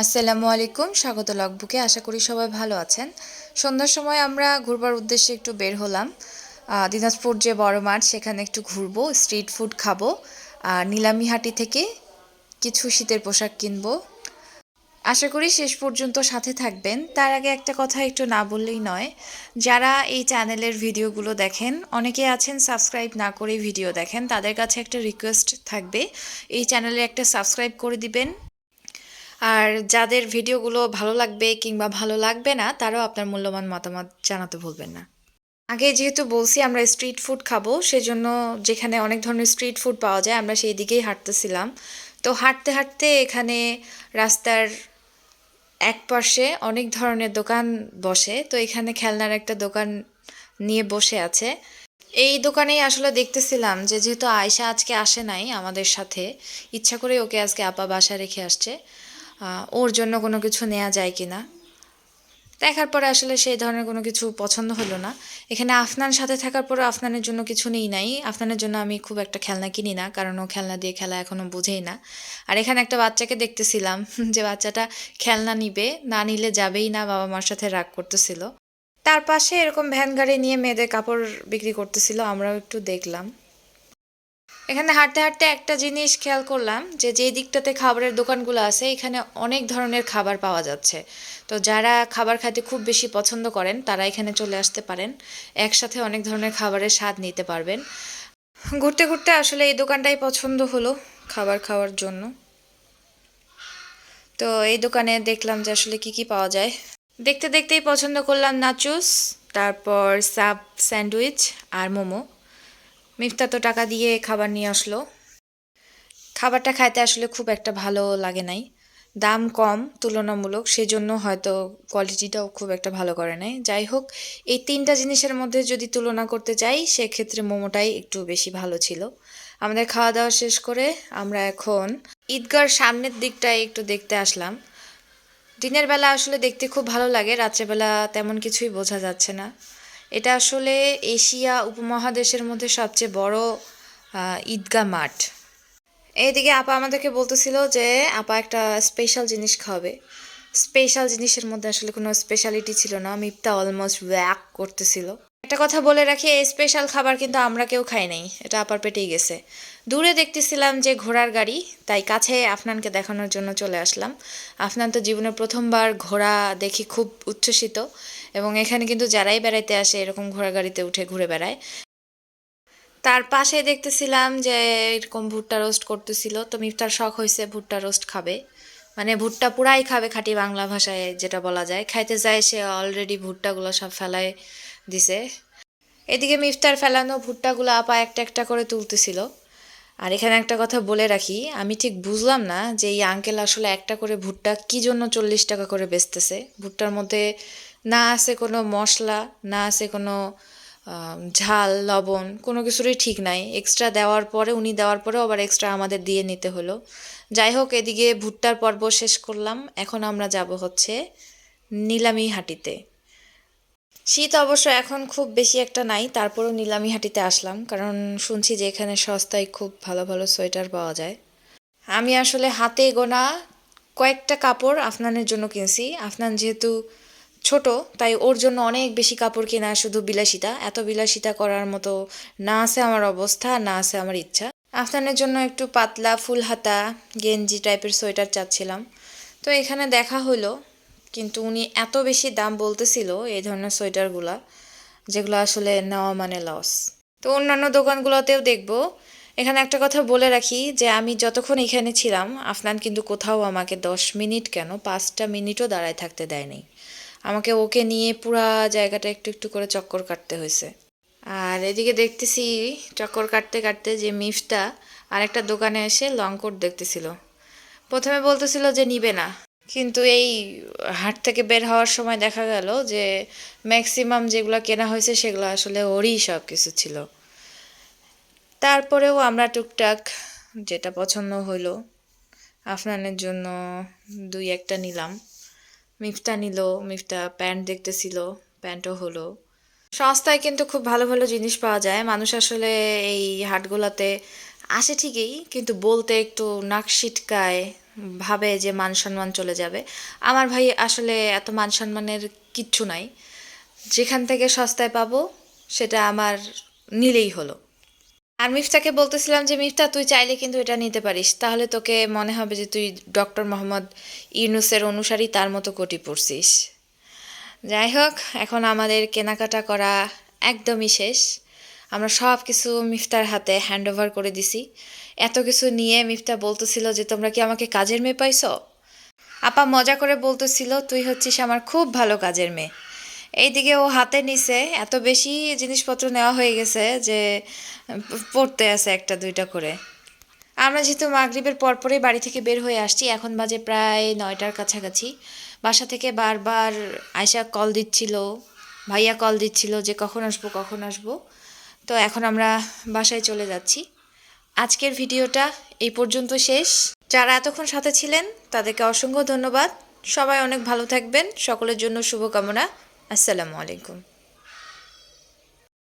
আসসালামু আলাইকুম, স্বাগত লগবুকে। আশা করি সবাই ভালো আছেন। সন্ধ্যার সময় আমরা ঘুরবার উদ্দেশ্যে একটু বের হলাম। দিনাজপুর যে বড় মাঠ, সেখানে একটু ঘুরবো স্ট্রিট ফুড খাব, আর নিলামিহাটি থেকে কিছু শীতের পোশাক কিনবো। আশা করি শেষ পর্যন্ত সাথে থাকবেন। তার আগে একটা কথা একটু না বললেই নয়, যারা এই চ্যানেলের ভিডিওগুলো দেখেন, অনেকে আছেন সাবস্ক্রাইব না করে ভিডিও দেখেন, তাদের কাছে একটা রিকোয়েস্ট থাকবে। এই চ্যানেলে একটা সাবস্ক্রাইব করে দিবেন আর যাদের ভিডিওগুলো ভালো লাগবে কিংবা ভালো লাগবে না, তারাও আপনার মূল্যবান মতামত জানাতে ভুলবেন না। আগে যেহেতু বলছি আমরা স্ট্রিট ফুড খাব, সেজন্য যেখানে অনেক ধরনের স্ট্রিট ফুড পাওয়া যায়, আমরা সেই দিকেই হাঁটতেছিলাম। তো হাঁটতে হাঁটতে এখানে রাস্তার এক পাশে অনেক ধরনের দোকান বসে, তো এখানে খেলনার একটা দোকান নিয়ে বসে আছে। এই দোকানেই আসলে দেখতেছিলাম যে যেহেতু আয়শা আজকে আসে নাই আমাদের সাথে, ইচ্ছা করে ওকে আজকে আপা বাসা রেখে আসছে। ওর জন্য কোনো কিছু নেওয়া যায় কি না দেখার পরে আসলে সেই ধরনের কোনো কিছু পছন্দ হলো না। এখানে আফনান সাথে থাকার পরে আফনানের জন্য কিছু নেই নাই। আফনানের জন্য আমি খুব একটা খেলনা কিনি না, কারণ ও খেলনা দিয়ে খেলা এখনও বুঝেই না। আর এখানে একটা বাচ্চাকে দেখতেছিলাম, যে বাচ্চাটা খেলনা নিবে, না নিলে যাবেই না, বাবা মার সাথে রাগ করতেছিল। তার পাশে এরকম ভ্যান গাড়ি নিয়ে মেয়েদের কাপড় বিক্রি করতেছিল, আমরাও একটু দেখলাম। এখানে হাঁটতে হাঁটতে একটা জিনিস খেয়াল করলাম যে যেই দিকটাতে খাবারের দোকানগুলো আছে, এখানে অনেক ধরনের খাবার পাওয়া যাচ্ছে। তো যারা খাবার খেতে খুব বেশি পছন্দ করেন, তারা এখানে চলে আসতে পারেন। একসাথে অনেক ধরনের খাবারের স্বাদ নিতে পারবেন। ঘুরতে ঘুরতে আসলে এই দোকানটাই পছন্দ হলো খাবার খাওয়ার জন্য। তো এই দোকানে দেখলাম যে আসলে কি কি পাওয়া যায়। দেখতে দেখতেই পছন্দ করলাম নাচুস তারপর সাব স্যান্ডউইচ আর মোমো। মিফতা তো টাকা দিয়ে খাবার নিয়ে আসলো। খাবারটা খাইতে আসলে খুব একটা ভালো লাগে নাই। দাম কম, তুলনামূলক, সেজন্য হয়তো কোয়ালিটিটাও খুব একটা ভালো করে নাই। যাই হোক, এই তিনটা জিনিসের মধ্যে যদি তুলনা করতে চাই, সেক্ষেত্রে মোমোটাই একটু বেশি ভালো ছিল। আমাদের খাওয়া দাওয়া শেষ করে আমরা এখন ঈদগার সামনের দিকটায় একটু দেখতে আসলাম। দিনের বেলা আসলে দেখতে খুব ভালো লাগে, রাত্রেবেলা তেমন কিছুই বোঝা যাচ্ছে না। এটা আসলে এশিয়া উপমহাদেশের মধ্যে সবচেয়ে বড় ঈদগা মাঠ। এইদিকে আপা আমাদেরকে বলতেছিল যে, আপা একটা স্পেশাল জিনিস খাবে স্পেশাল জিনিসের মধ্যে আসলে কোনো স্পেশালিটি ছিল না। মিপটা অলমোস্ট ব্যাক করতেছিল। একটা কথা বলে রাখি, এই স্পেশাল খাবার কিন্তু আমরা কেউ খাই নাই। এটা আপার পেটেই গেছে। দূরে দেখতেছিলাম যে ঘোড়ার গাড়ি, তাই কাছে আফনানকে দেখানোর জন্য চলে আসলাম। আফনান তো জীবনে প্রথমবার ঘোড়া দেখি খুব উচ্ছ্বসিত এবং এখানে কিন্তু যারাই বেড়াইতে আসে এরকম ঘোড়া গাড়িতে উঠে ঘুরে বেড়ায়। তার পাশে দেখতেছিলাম যে এরকম ভুট্টা রোস্ট করতেছিল। তো মিফতার শখ হয়েছে ভুট্টা রোস্ট খাবে। মানে ভুট্টা পুরাই খাবে খাঁটি বাংলা ভাষায় যেটা বলা যায়। খাইতে যায় সে অলরেডি ভুট্টাগুলো সব ফেলায় দিছে। এদিকে মিফতার ফেলানো ভুট্টাগুলো আপা একটা একটা করে তুলতেছিল। আর এখানে একটা কথা বলে রাখি, আমি ঠিক বুঝলাম না যে এই আঙ্কেল আসলে একটা করে ভুট্টা কি জন্য চল্লিশ টাকা করে বেচতেছে? ভুট্টার মধ্যে না আছে কোনো মশলা, না আছে কোনো ঝাল, লবণ, কোনো কিছুরই ঠিক নাই। এক্সট্রা দেওয়ার পরে, উনি দেওয়ার পরেও আবার এক্সট্রা আমাদের দিয়ে নিতে হলো। যাই হোক, এদিকে ভুট্টার পর্ব শেষ করলাম। এখন আমরা যাব হচ্ছে নিলামি হাটিতে। শীত অবশ্য এখন খুব বেশি একটা নাই, তারপরেও নিলামি হাটিতে আসলাম, কারণ শুনছি যে এখানে সস্তায় খুব ভালো ভালো সোয়েটার পাওয়া যায়। আমি আসলে হাতে গোনা কয়েকটা কাপড় আফনানের জন্য কিনছি। আফনান যেহেতু ছোট, তাই ওর জন্য অনেক বেশি কাপড় কেনা শুধু বিলাসিতা। এত বিলাসিতা করার মতো না আছে আমার অবস্থা, না আছে আমার ইচ্ছা। আফনানের জন্য একটু পাতলা ফুল হাতা গেঞ্জি টাইপের সোয়েটার চাচ্ছিলাম। তো এখানে দেখা হলো কিন্তু উনি এত বেশি দাম বলতেছিল এই ধরনের সোয়েটারগুলা, যেগুলো আসলে নেওয়া মানে লস তো অন্যান্য দোকানগুলোতেও দেখব। এখানে একটা কথা বলে রাখি যে আমি যতক্ষণ এখানে ছিলাম, আফনান কিন্তু কোথাও আমাকে দশ মিনিট কেন, পাঁচটা মিনিটও দাঁড়ায় থাকতে দেয়নি। আমাকে ওকে নিয়ে পুরা জায়গাটা একটু একটু করে চক্কর কাটতে হয়েছে। আর এদিকে দেখতেছি চক্কর কাটতে কাটতে যে মিফটা আরেকটা দোকানে এসে লং কোট দেখতেছিল। প্রথমে বলতেছিল যে নিবে না। কিন্তু এই হাট থেকে বের হওয়ার সময় দেখা গেল যে ম্যাক্সিমাম যেগুলো কেনা হয়েছে সেগুলো আসলে ওরই সব কিছু ছিল। তারপরেও আমরা টুকটাক যেটা পছন্দ হলো আফনানের জন্য দুই একটা নিলাম। মিফতা নিল, মিফতা প্যান্ট দেখতেছিল, প্যান্টও হলো। সস্তায় কিন্তু খুব ভালো ভালো জিনিস পাওয়া যায়। মানুষ আসলে এই হাটগুলোতে আসে ঠিকই, কিন্তু বলতে একটু নাক সিটকায়, ভাবে যে মান সম্মান চলে যাবে। আমার ভাই আসলে এত মান সম্মানের কিচ্ছু নাই। যেখান থেকে সস্তায় পাবো, সেটা আমার নিলেই হলো। আর মিফতাকে বলতেছিলাম যে, মিফতা, তুই চাইলে কিন্তু এটা নিতে পারিস। তাহলে তোকে মনে হবে যে, তুই ডক্টর মোহাম্মদ ইউনুসের অনুসারী, তার মতো কোটি পড়ছিস যাই হোক, এখন আমাদের কেনাকাটা করা একদমই শেষ। আমরা সব কিছু মিফতার হাতে হ্যান্ড ওভার করে দিছি। এত কিছু নিয়ে মিফতা বলতেছিল যে, তোমরা কি আমাকে কাজের মেয়ে পাইছো? আপা মজা করে বলতেছিল, তুই হচ্ছিস আমার খুব ভালো কাজের মেয়ে। এইদিকে ও হাতে নিছে, এত বেশি জিনিসপত্র নেওয়া হয়ে গেছে যে, পড়তে আছে একটা দুইটা করে। আমরা যেহেতু মাগরিবের পরপরই বাড়ি থেকে বের হয়ে আসছি, এখন বাজে প্রায় নয়টার কাছাকাছি। বাসা থেকে বারবার আয়সা কল দিচ্ছিল, ভাইয়া কল দিচ্ছিল যে, কখন আসব কখন আসব? তো এখন আমরা বাসায় চলে যাচ্ছি। আজকের ভিডিওটা এই পর্যন্ত শেষ। যারা এতক্ষণ সাথে ছিলেন, তাদেরকে অসংখ্য ধন্যবাদ। সবাই অনেক ভালো থাকবেন। সকলের জন্য শুভকামনা। আসসালামু আলাইকুম।